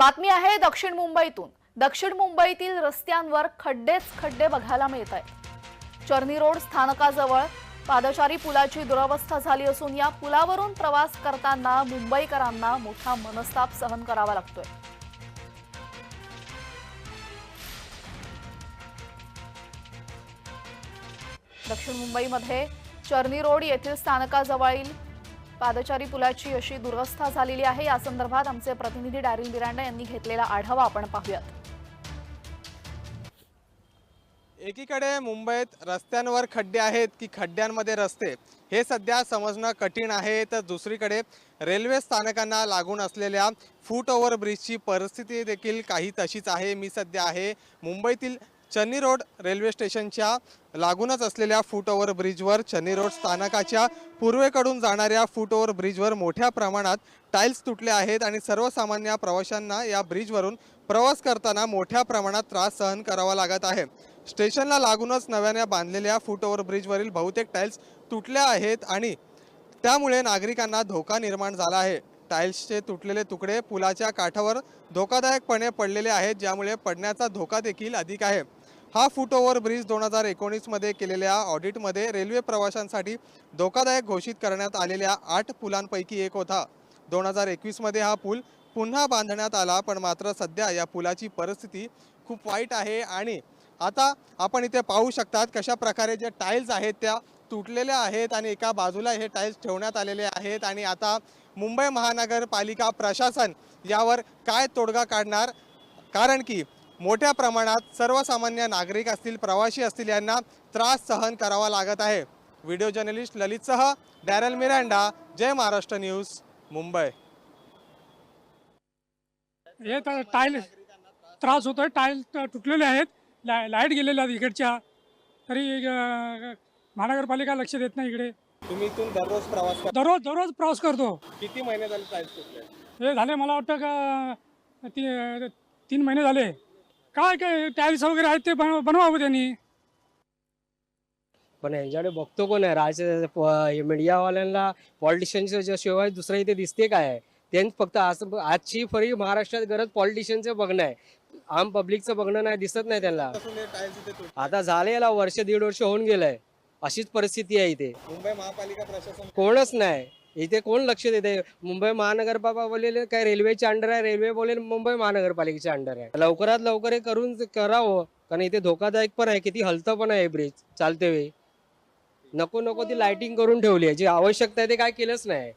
बातमी आहे दक्षिण मुंबईतून. दक्षिण मुंबईतील रस्त्यांवर खड्डेच खड्डे बघायला मिळत आहेत चर्नी रोड स्थानकाजवळ पादचारी पुलाची दुरवस्था झाली असून या पुलावरून प्रवास करताना मुंबईकरांना मोठा मनस्ताप सहन करावा लागतोय. दक्षिण मुंबईमध्ये चर्नी रोड येथील स्थानकाजवळील पादचारी पुलाची अशी दुरवस्था झालेली आहे. या संदर्भात आमचे प्रतिनिधी डॅरिल बिरांडा यांनी घेतलेला आढावा आपण पाहूयात. एकीकडे मुंबईत रस्त्यांवर खड्डे आहेत की खड्ड्यांमध्ये रस्ते हे सध्या समजणं कठीण आहे. तर दुसरीकडे रेल्वे स्थानकांना लागून असलेल्या फूट ओव्हर ब्रिजची परिस्थिती देखील काही तशीच आहे. मी सध्या आहे मुंबईतील चन्नी रोड रेल्वे स्टेशनच्या लागूनच असलेल्या फुटओव्हर ब्रिजवर चन्नी रोड स्थानकाच्या पूर्वेकडून जाणाऱ्या फुटओव्हर ब्रिजवर मोठ्या प्रमाणात टाईल्स तुटले आहेत आणि सर्वसामान्य प्रवाशांना या ब्रिजवरून प्रवास करताना मोठ्या प्रमाणात त्रास सहन करावा लागत आहे. स्टेशनला लागूनच नव्याने बांधलेल्या फुटओव्हर ब्रिजवरील बहुतेक टाईल्स तुटल्या आहेत आणि त्यामुळे नागरिकांना धोका निर्माण झाला आहे. टाईल्सचे तुटलेले तुकडे पुलाच्या काठावर धोकादायकपणे पडलेले आहेत ज्यामुळे पडण्याचा धोका देखील अधिक आहे. हा फुटओव्हर ब्रिज दोन हजार एकोणीसमध्ये केलेल्या ऑडिटमध्ये रेल्वे प्रवाशांसाठी धोकादायक घोषित करण्यात आलेल्या आठ पुलांपैकी एक होता. दोन हजार एकवीसमध्ये हा पूल पुन्हा बांधण्यात आला पण मात्र सध्या या पुलाची परिस्थिती खूप वाईट आहे आणि आता आपण इथे पाहू शकतात कशा प्रकारे ज्या टाईल्स आहेत त्या तुटलेल्या आहेत आणि एका बाजूला हे टाईल्स ठेवण्यात आलेले आहेत आणि आता मुंबई महानगरपालिका प्रशासन यावर काय तोडगा काढणार? कारण की मोठ्या प्रमाणात सर्वसामान्य नागरिक असतील प्रवासी असतील यांना त्रास सहन करावा लागत आहे. व्हिडिओ जर्नलिस्ट ललितसह डॅरल मिरांडा जय महाराष्ट्र न्यूज मुंबई. हे तर टाईल त्रास होतोय टाईल तुटलेले आहेत. ला लाइट गेलेल्या आहेत इकडच्या. तरी महानगरपालिका लक्ष देत नाही इकडे. तुम्ही इथून दररोज प्रवास करता दररोज दररोज प्रवास करतो. किती महिने झाले हे झाले मला वाटतं का ती तीन महिने झाले. काय काय टाईल्स वगैरे आहेत ते बन बनवावं त्यांनी? पण यांच्याकडे बघतो कोण आहे? राज मीडियावाल्यांना पॉलिटिशियनच्या शिवाय दुसरं इथे दिसते काय? आहे त्यांनी फक्त आज आजची फरी महाराष्ट्रात गरज पॉलिटिशियनचं बघणं आहे. आम पब्लिकचं बघणं नाही दिसत नाही त्यांना. इथे आता झाले याला वर्ष दीड वर्ष होऊन गेलंय. अशीच परिस्थिती आहे इथे. मुंबई महापालिका प्रशासन कोणच नाही. इथे कोण लक्ष देते मुंबई महानगरपालिका बोलेल काय रेल्वेच्या अंडर आहे रेल्वे बोलेल मुंबई महानगरपालिकेच्या अंडर आहे. लवकरात लवकर हे करून करावं कारण इथे धोकादायक पण आहे किती हलतं पण आहे ब्रिज चालते वेळी नको नको ती लाइटिंग करून ठेवली आहे. जी आवश्यकता आहे ते काय केलंच नाही.